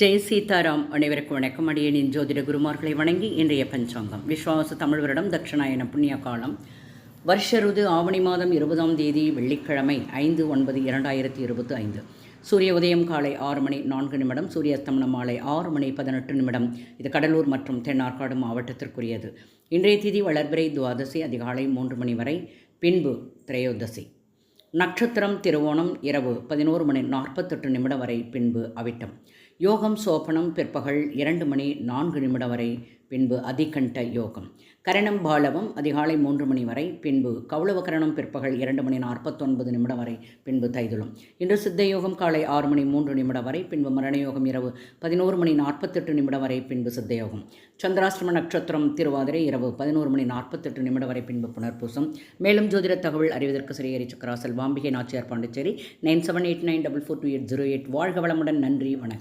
ஜெய் சீதாராம் அனைவருக்கும் வணக்கம். அடியனின் ஜோதிட குருமார்களை வணங்கி இன்றைய பஞ்சாங்கம். விஸ்வாச தமிழ் வருடம் தட்சிணாயன புண்ணிய காலம் வருஷ ருது ஆவணி மாதம் இருபதாம் தேதி வெள்ளிக்கிழமை ஐந்து ஒன்பது இரண்டாயிரத்தி இருபத்தி ஐந்து. சூரிய உதயம் காலை ஆறு மணி நான்கு நிமிடம் சூரியஸ்தமனம் மாலை ஆறு மணி பதினெட்டு நிமிடம். இது கடலூர் மற்றும் தென்னார்காடு மாவட்டத்திற்குரியது. இன்றைய திதி வளர்பிறை துவாதசி அதிகாலை மூன்று மணி வரை பின்பு திரையோதசி. நட்சத்திரம் திருவோணம் இரவு பதினோரு மணி நாற்பத்தெட்டு நிமிடம் வரை பின்பு அவிட்டம். யோகம் சோபனம் பிற்பகல் இரண்டு மணி நான்கு நிமிடம் வரை பின்பு அதிகண்ட யோகம். கரணம் பாலவம் அதிகாலை மூன்று மணி வரை பின்பு கௌளவ கரணம் பிற்பகல் இரண்டு மணி நாற்பத்தொன்பது நிமிடம் வரை பின்பு தைதுளம். இன்று சித்த யோகம் காலை ஆறு மணி மூன்று நிமிடம் வரை பின்பு மரண யோகம் இரவு பதினோரு மணி நாற்பத்தெட்டு நிமிடம் வரை பின்பு சித்த யோகம். சந்திராஷ்டிரம நட்சத்திரம் திருவாதிரை இரவு பதினோரு மணி நாற்பத்தெட்டு நிமிடம் வரை பின்பு புனர்பூசம். மேலும் ஜோதிட தகவல் அறிவதற்கு சிறியரி சக்கராசல் வாம்பிகை Nachiyar Pondicherry nine seven eight nine double four two eight zero eight வாழ்க வளமுடன் நன்றி வணக்கம்.